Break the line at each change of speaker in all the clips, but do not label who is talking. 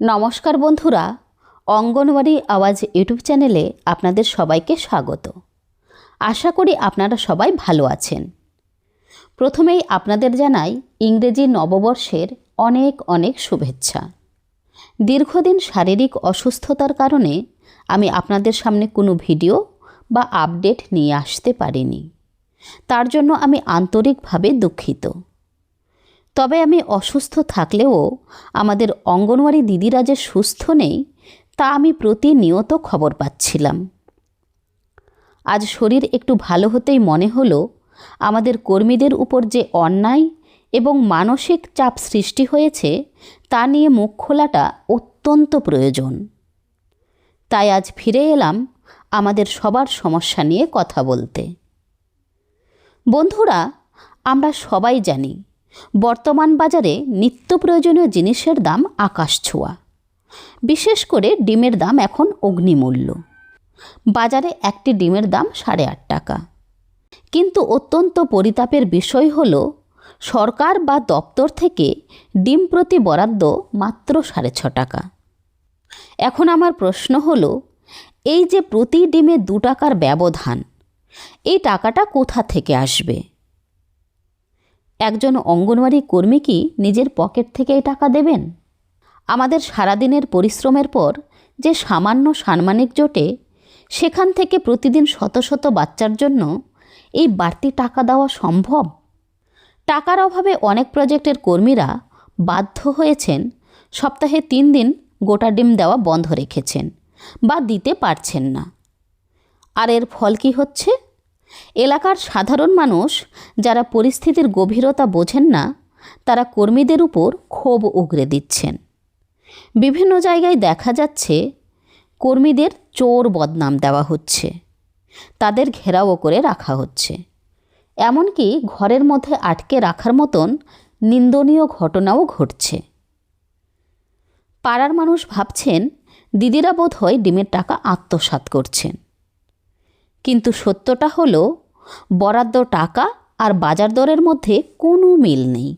নমস্কার বন্ধুরা, অঙ্গনওয়াড়ি আওয়াজ ইউটিউব চ্যানেলে আপনাদের সবাইকে স্বাগত। আশা করি আপনারা সবাই ভালো আছেন। প্রথমেই আপনাদের জানাই ইংরেজি নববর্ষের অনেক অনেক শুভেচ্ছা। দীর্ঘদিন শারীরিক অসুস্থতার কারণে আমি আপনাদের সামনে কোনো ভিডিও বা আপডেট নিয়ে আসতে পারিনি। তার জন্য আমি আন্তরিকভাবে দুঃখিত। তবে আমি অসুস্থ থাকলেও আমাদের অঙ্গনওয়াড়ি দিদিরা যে সুস্থ নেই, তা আমি প্রতিনিয়ত খবর পাচ্ছিলাম। আজ শরীর একটু ভালো হতেই মনে হলো, আমাদের কর্মীদের উপর যে অন্যায় এবং মানসিক চাপ সৃষ্টি হয়েছে, তা নিয়ে মুখ খোলাটা অত্যন্ত প্রয়োজন। তাই আজ ফিরে এলাম আমাদের সবার সমস্যা নিয়ে কথা বলতে। বন্ধুরা, আমরা সবাই জানি বর্তমান বাজারে নিত্য প্রয়োজনীয় জিনিসের দাম আকাশ ছোঁয়া। বিশেষ করে ডিমের দাম এখন অগ্নিমূল্য। বাজারে একটি ডিমের দাম সাড়ে আট টাকা। কিন্তু অত্যন্ত পরিতাপের বিষয় হল, সরকার বা দপ্তর থেকে ডিম প্রতি বরাদ্দ মাত্র সাড়ে ছ টাকা। এখন আমার প্রশ্ন হল, এই যে প্রতি ডিমে দু টাকার ব্যবধান, এই টাকাটা কোথা থেকে আসবে? একজন অঙ্গনওয়াড়ি কর্মী কি নিজের পকেট থেকে এই টাকা দেবেন? আমাদের সারাদিনের পরিশ্রমের পর যে সামান্য সাম্মানিক জোটে সেখান থেকে প্রতিদিন শত শত বাচ্চার জন্য এই বাড়তি টাকা দেওয়া সম্ভব? টাকার অভাবে অনেক প্রজেক্টের কর্মীরা বাধ্য হয়েছেন সপ্তাহে তিন দিন গোটা ডিম দেওয়া বন্ধ রেখেছেন বা দিতে পারছেন না। আর এর ফল কি হচ্ছে? এলাকার সাধারণ মানুষ যারা পরিস্থিতির গভীরতা বোঝেন না, তারা কর্মীদের উপর ক্ষোভ উগরে দিচ্ছেন। বিভিন্ন জায়গায় দেখা যাচ্ছে কর্মীদের চোর বদনাম দেওয়া হচ্ছে। তাদের ঘেরাও করে রাখা হচ্ছে। এমনকি ঘরের মধ্যে আটকে রাখার মতন নিন্দনীয় ঘটনাও ঘটছে। পাড়ার মানুষ ভাবছেন, দিদিরা বোধ হয় ডিমের টাকা আত্মসাৎ করছেন। কিন্তু সত্যটা হলো, বরাদ্দ টাকা আর বাজার দরের মধ্যে কোনো মিল নেই।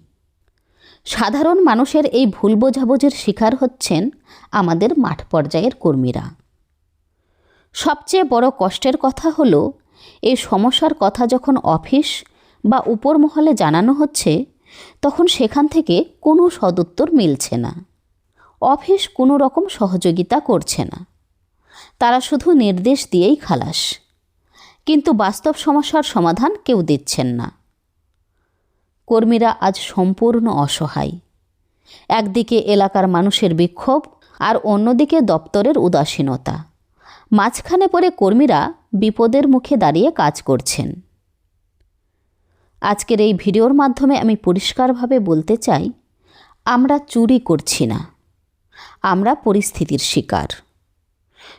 সাধারণ মানুষের এই ভুল বোঝাবুঝির শিকার হচ্ছেন আমাদের মাঠ পর্যায়ের কর্মীরা। সবচেয়ে বড় কষ্টের কথা হলো, এই সমস্যার কথা যখন অফিস বা উপর মহলে জানানো হচ্ছে, তখন সেখান থেকে কোনো সদুত্তর মিলছে না। অফিস কোনো রকম সহযোগিতা করছে না। তারা শুধু নির্দেশ দিয়েই খালাস। কিন্তু বাস্তব সমস্যার সমাধান কেউ দিচ্ছেন না। কর্মীরা আজ সম্পূর্ণ অসহায়। একদিকে এলাকার মানুষের বিক্ষোভ আর অন্যদিকে দপ্তরের উদাসীনতা। মাঝখানে পড়ে কর্মীরা বিপদের মুখে দাঁড়িয়ে কাজ করছেন। আজকের এই ভিডিওর মাধ্যমে আমি পরিষ্কারভাবে বলতে চাই, আমরা চুরি করছি না। আমরা পরিস্থিতির শিকার।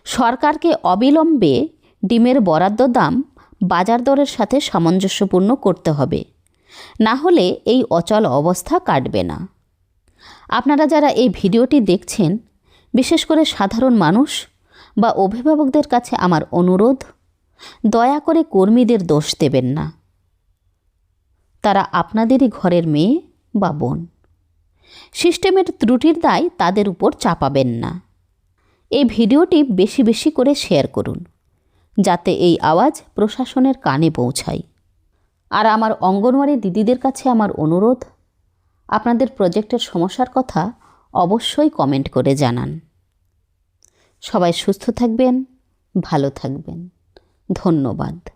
সরকারকে অবিলম্বে ডিমের বরাদ্দ দাম বাজার দরের সাথে সামঞ্জস্যপূর্ণ করতে হবে। না হলে এই অচল অবস্থা কাটবে না। আপনারা যারা এই ভিডিওটি দেখছেন, বিশেষ করে সাধারণ মানুষ বা অভিভাবকদের কাছে আমার অনুরোধ, দয়া করে কর্মীদের দোষ দেবেন না। তারা আপনাদেরই ঘরের মেয়ে বা বোন। সিস্টেমের ত্রুটির দায় তাদের উপর চাপাবেন না। এই ভিডিওটি বেশি বেশি করে শেয়ার করুন। যাতে এই আওয়াজ প্রশাসনের কানে পৌঁছায়। আর আমার অঙ্গনওয়াড়ি দিদিদের কাছে আমার অনুরোধ, আপনাদের প্রজেক্টের সমস্যার কথা অবশ্যই কমেন্ট করে জানান। সবাই সুস্থ থাকবেন, ভালো থাকবেন। ধন্যবাদ।